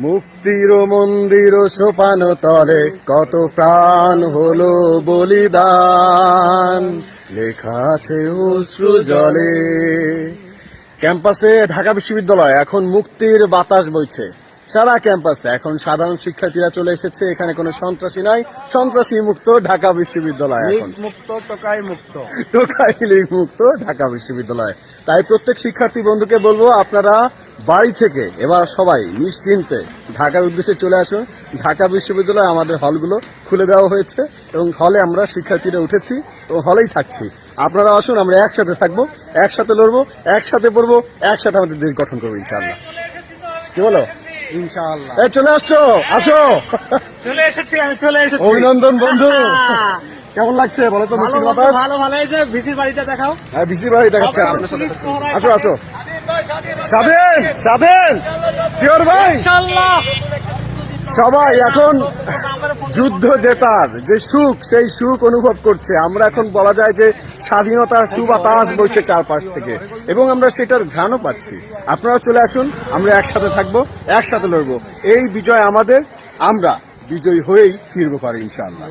মুক্তির মন্দির সোপান তলে কত প্রাণ হলো বলিদান। লেখা আছে অশ্রু জলে। ক্যাম্পাসে ঢাকা বিশ্ববিদ্যালয় এখন মুক্তির বাতাস বইছে। সারা ক্যাম্পাসে এখন সাধারণ শিক্ষার্থীরা চলে এসেছে এখানে কোনো সন্ত্রাসী নাই। সন্ত্রাসী মুক্ত ঢাকা বিশ্ববিদ্যালয় এখন। মুক্ত টোকাই মুক্ত। টোকাই লীগ মুক্ত ঢাকা বিশ্ববিদ্যালয়। তাই প্রত্যেক শিক্ষার্থী বন্ধুকে বলব আপনারা বাড়ি থেকে এবার সবাই নিশ্চিন্তে ঢাকার উদ্দেশ্যে চলে আসুন। ঢাকা বিশ্ববিদ্যালয়ে আমাদের হলগুলো খুলে দেওয়া হয়েছে এবং হলে আমরা শিক্ষার্থীরা উঠেছি এবং হলেই থাকছি। আপনারা আসুন আমরা একসাথে থাকব একসাথে লড়বো একসাথে পড়ব একসাথে আমাদের দেশ গঠন করব ইনশাল্লাহ কি বলো? ইনশাআল্লাহ। এই চলে আসছো? আসো! চলে এসেছি আমি চলে এসেছি। অভিনন্দন বন্ধু! কেমন লাগছে? বলো তো ভালো ভালো ভালো এই যে ভিসির বাড়িটা দেখাও। হ্যাঁ বিসি ভাই দেখাচ্ছে আসো। আসো আসো। স্বাধীন স্বাধীন শিওর ভাই? সবাই এখন যুদ্ধ জেতার যে সুখ সেই সুখ অনুভব করছে। আমরা এখন বলা যায় যে স্বাধীনতার সুবাতাস বইছে চারপাশ থেকে। এবং আমরা সেটার ঘ্রাণও পাচ্ছি। আপনারা চলে আসুন আমরা একসাথে থাকব একসাথে লড়বো। এই বিজয় আমাদের আমরা বিজয়ী হয়েই ফিরবো পারি ইনশাআল্লাহ।